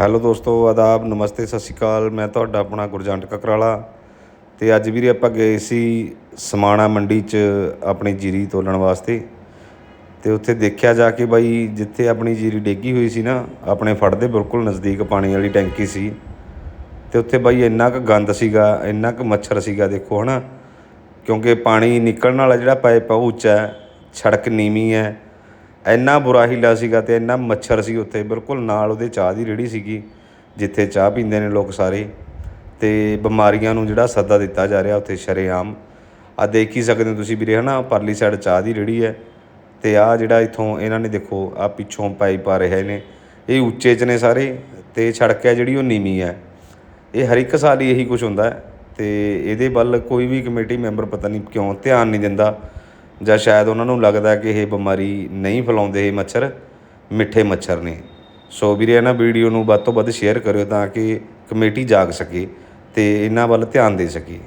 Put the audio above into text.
Hello ਦੋਸਤੋ, ਆਦਾਬ, ਨਮਸਤੇ, ਸਤਿ ਸ਼੍ਰੀ ਅਕਾਲ। ਮੈਂ ਤੁਹਾਡਾ ਆਪਣਾ ਗੁਰਜੰਟ ਕਕਰਾਲਾ। ਤੇ ਅੱਜ ਵੀਰੇ ਆਪਾਂ ਗਏ ਸੀ ਸਮਾਣਾ ਮੰਡੀ 'ਚ ਆਪਣੀ ਜੀਰੀ ਤੋਲਣ ਵਾਸਤੇ। ਤੇ ਉੱਥੇ ਦੇਖਿਆ ਜਾ ਕੇ ਬਾਈ, ਜਿੱਥੇ ਆਪਣੀ ਜੀਰੀ ਡੇਗੀ ਹੋਈ ਸੀ ਨਾ, ਆਪਣੇ ਫੜ ਦੇ ਬਿਲਕੁਲ ਨਜ਼ਦੀਕ ਪਾਣੀ ਵਾਲੀ ਟੈਂਕੀ ਸੀ। ਤੇ ਉੱਥੇ ਬਾਈ ਇੰਨਾ ਕੁ ਗੰਦ ਸੀਗਾ, ਇੰਨਾ ਕੁ ਮੱਛਰ ਸੀਗਾ, ਦੇਖੋ ਹਨਾ। ਕਿਉਂਕਿ ਪਾਣੀ ਨਿਕਲਣ ਵਾਲਾ ਜਿਹੜਾ ਪਾਈਪ ਆ, ਉਹ ਉੱਚਾ ਹੈ ਛੜਕ ਨੀਵੀਂ ਹੈ। ਇੰਨਾ ਬੁਰਾ ਹੀਲਾ ਸੀਗਾ ਤੇ ਇੰਨਾ ਮੱਛਰ ਸੀ ਉੱਥੇ, ਬਿਲਕੁਲ ਨਾਲ ਉਹਦੇ ਚਾਹ ਦੀ ਰੇੜੀ ਸੀਗੀ, ਜਿੱਥੇ ਚਾਹ ਪੀਂਦੇ ਨੇ ਲੋਕ ਸਾਰੇ। ਤੇ ਬਿਮਾਰੀਆਂ ਨੂੰ ਜਿਹੜਾ ਸੱਦਾ ਦਿੱਤਾ ਜਾ ਰਿਹਾ ਉੱਥੇ ਸ਼ਰੇਆਮ। ਆ ਦੇਖ ਹੀ ਸਕਦੇ ਹੋ ਤੁਸੀਂ ਵੀਰੇ, ਹਨਾ, ਪਰਲੀ ਸਾਈਡ ਚਾਹ ਦੀ ਰੇੜੀ ਹੈ। ਤੇ ਆ ਜਿਹੜਾ ਇਥੋਂ ਇਹਨਾਂ ਨੇ ਦੇਖੋ ਆ ਪਿੱਛੋਂ ਪਾਈਪ ਆ ਰਹੇ ਨੇ। ਇਹ ਉੱਚੇ ਚ ਨੇ ਸਾਰੇ ਤੇ ਸੜਕ ਹੈ ਜਿਹੜੀ ਉਹ ਨੀਵੀਂ ਹੈ। ਇਹ ਹਰ ਇੱਕ ਸਾਲ ਹੀ ਇਹੀ ਕੁਝ ਹੁੰਦਾ ਹੈ। ਤੇ ਇਹਦੇ ਵੱਲ ਕੋਈ ਵੀ ਕਮੇਟੀ ਮੈਂਬਰ ਪਤਾ ਨਹੀਂ ਕਿਉਂ ਧਿਆਨ ਨਹੀਂ ਦਿੰਦਾ। ਜਾਂ ਸ਼ਾਇਦ ਉਹਨਾਂ ਨੂੰ ਲੱਗਦਾ ਕਿ ਇਹ ਬਿਮਾਰੀ ਨਹੀਂ ਫੈਲਾਉਂਦੇ ਇਹ ਮੱਛਰ, ਮਿੱਠੇ ਮੱਛਰ ਨੇ। ਸੋ ਵੀਰੇ, ਇਹਨਾਂ ਵੀਡੀਓ ਨੂੰ ਵੱਧ ਤੋਂ ਵੱਧ ਸ਼ੇਅਰ ਕਰਿਓ ਤਾਂ ਕਿ ਕਮੇਟੀ ਜਾਗ ਸਕੇ ਅਤੇ ਇਹਨਾਂ ਵੱਲ ਧਿਆਨ ਦੇ ਸਕੇ।